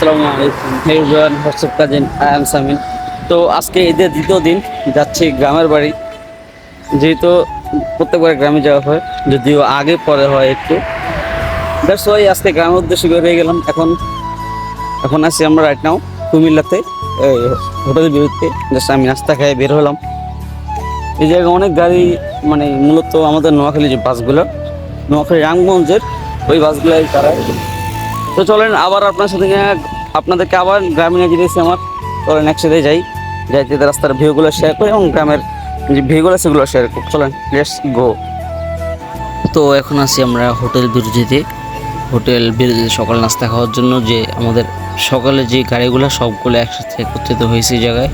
আসসালামু আলাইকুম। Hey everyone WhatsApp cousin I am Samin তো আজকে ঈদের দ্বিতীয় দিন, যাচ্ছি গ্রামের বাড়ি। যেহেতু প্রত্যেকবার গ্রামে যাওয়া হয়, যদিও আগে, পরে হয় একটু। দ্যাটস ওয়াই আজকে গ্রামের উদ্দেশ্যে বের হয়ে গেলাম। এখন এখন আছি আমরা রাইট নাও কুমিল্লাতে হোটেলের বিরুদ্ধে। জাস্ট আমি নাস্তা খেয়ে বের হলাম। এই জায়গায় অনেক গাড়ি মানে মূলত আমাদের নোয়াখালী যে বাসগুলো নোয়াখালী রামগঞ্জের ওই বাসগুলাই তারা তো চলেন, আবার আপনার সাথে আপনাদেরকে আবার গ্রামে নিয়ে যেতেছি আমার। চলেন, একসাথে যাই। যাইতে রাস্তার ভিউগুলো শেয়ার করি এবং গ্রামের যে ভিউগুলো সেগুলো শেয়ার করি। চলেন লেটস গো তো এখন আছি আমরা হোটেল বিরোধীতে। হোটেল বিরোধীতে সকাল নাস্তা খাওয়ার জন্য যে আমাদের সকালে যে গাড়িগুলো সবগুলো একসাথে একত্রিত হয়েছে এই জায়গায়।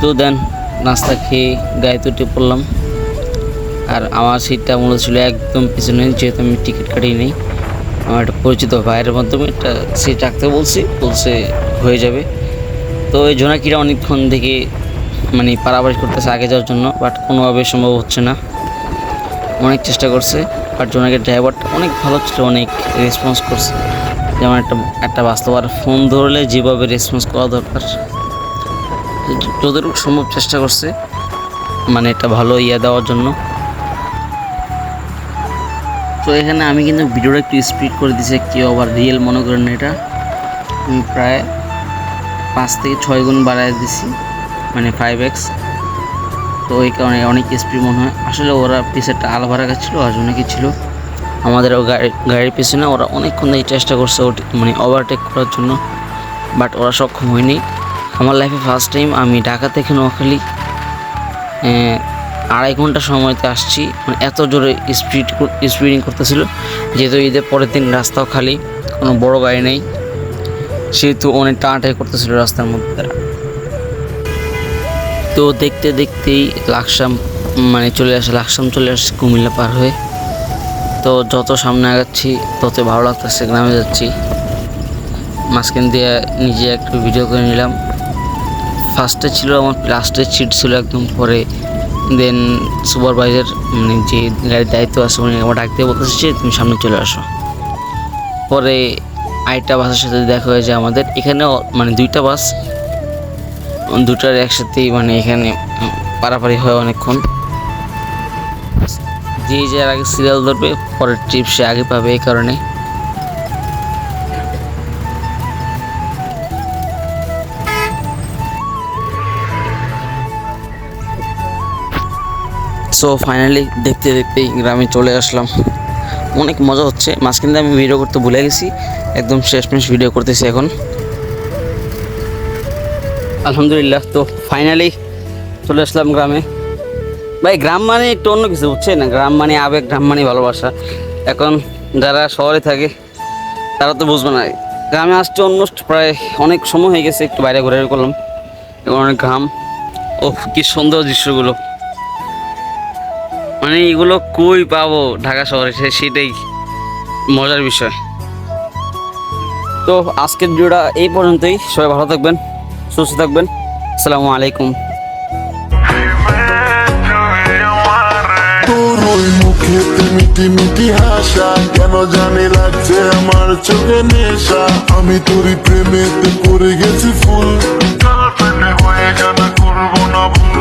তো দেন, নাস্তা খেয়ে গায়ে তুটে পড়লাম। আর আমার সিটটা মনে ছিল একদম পিছনে, যেহেতু আমি টিকিট কাটিয়ে নেই। আমার একটা পরিচিত ভাইয়ের মাধ্যমে একটা সিট রাখতে বলছি, বলছে হয়ে যাবে। তো এই জোনাকিরা অনেকক্ষণ থেকে মানে পারাবাড়ি করতেছে আগে যাওয়ার জন্য বাট কোনোভাবে সম্ভব হচ্ছে না। অনেক চেষ্টা করছে বাট জোনাকির ড্রাইভারটা অনেক ভালো ছিল, অনেক রেসপন্স করছে। যেমন একটা একটা বাস্তব আর ফোন ধরলে যেভাবে রেসপন্স করা দরকার। যতটুকু সম্ভব চেষ্টা করছে মানে একটা ভালো ইয়ে দেওয়ার জন্য। তো এখানে আমি কিন্তু ভিডিওটা একটু স্পিড করে দিয়েছি, কেউ আবার রিয়েল মনে করেন এটা। আমি প্রায় পাঁচ থেকে ছয় গুণ বাড়ায় দিছি মানে ফাইভ এক্স তো এই কারণে অনেক স্পিড মনে হয়। আসলে ওরা পিছারটা আলভারা ছিল, আর জন্য কি ছিল? আমাদের গাড়ি গাড়ির পিছনে ওরা অনেকক্ষণ ধরে চেষ্টা করছে মানে ওভারটেক করার জন্য। বাট ওরা সক্ষম হয়নি। আমার লাইফে ফার্স্ট টাইম আমি ঢাকা থেকে নোয়াখালী আড়াই ঘণ্টা সময়তে আসছি। মানে এত জোরে স্পিড স্পিডিং করতেছিল। যেহেতু ঈদের পরের দিন রাস্তাও খালি, কোনো বড় গাড়ি নেই। সেহেতু অনেক টানাটাই করতেছিল রাস্তার মধ্যে তো দেখতে দেখতেই লাকসাম মানে চলে আসে, লাকসাম চলে আসছে কুমিল্লা পার হয়ে। তো যত সামনে আগাচ্ছি তত ভালো লাগতেছে, গ্রামে যাচ্ছি। মাঝখান দিয়ে নিজে একটু ভিডিও করে নিলাম। ফার্স্টে ছিল আমার লাস্টের সিট ছিল একদম পরে দেন সুপারভাইজার মানে যে গাড়ির দায়িত্ব আছে, উনি আমার ডাক দিয়ে বলতেছে যে তুমি সামনে চলে আসো। পরে আরেকটা বাসের সাথে দেখা হয়েছে আমাদের। এখানেও মানে দুইটা বাস, দুটার একসাথেই মানে এখানে পারাপারি হয় অনেকক্ষণ। যে যার আগে সিরিয়াল ধরবে, পরের ট্রিপ সে আগে পাবে এই কারণে। সো ফাইনালি দেখতে দেখতেই গ্রামে চলে আসলাম। অনেক মজা হচ্ছে। মাঝখান আমি ভিডিও করতে ভুলে গেছি। একদম শেষমেশ ভিডিও করতেছি এখন। আলহামদুলিল্লাহ, তো ফাইনালি চলে আসলাম গ্রামে। ভাই, গ্রাম মানে একটু অন্য কিছু, বুঝছেন? না গ্রাম মানে আবেগ, গ্রাম মানে ভালোবাসা। এখন যারা শহরে থাকে, তারা তো বুঝবে না। গ্রামে আসছে অন্য প্রায় অনেক সময় হয়ে গেছে, একটু বাইরে ঘুরে করলাম। এখন অনেক ঘাম। ও কি সুন্দর দৃশ্যগুলো। মানে এগুলো কই পাবো ঢাকা শহরে? সে সেটাই মজার বিষয়। তো আজকের ভিডিওটা এই পর্যন্তই। সবাই ভালো থাকবেন সুস্থ থাকবেন। আসসালামু আলাইকুম। তোর মিটি মিটি হাসা কেন জানি লাগছে আমার চোখে নেশা। আমি তোরই প্রেমেতে পড়ে গেছি ফুল। হয়ে জানা করব না ভুল।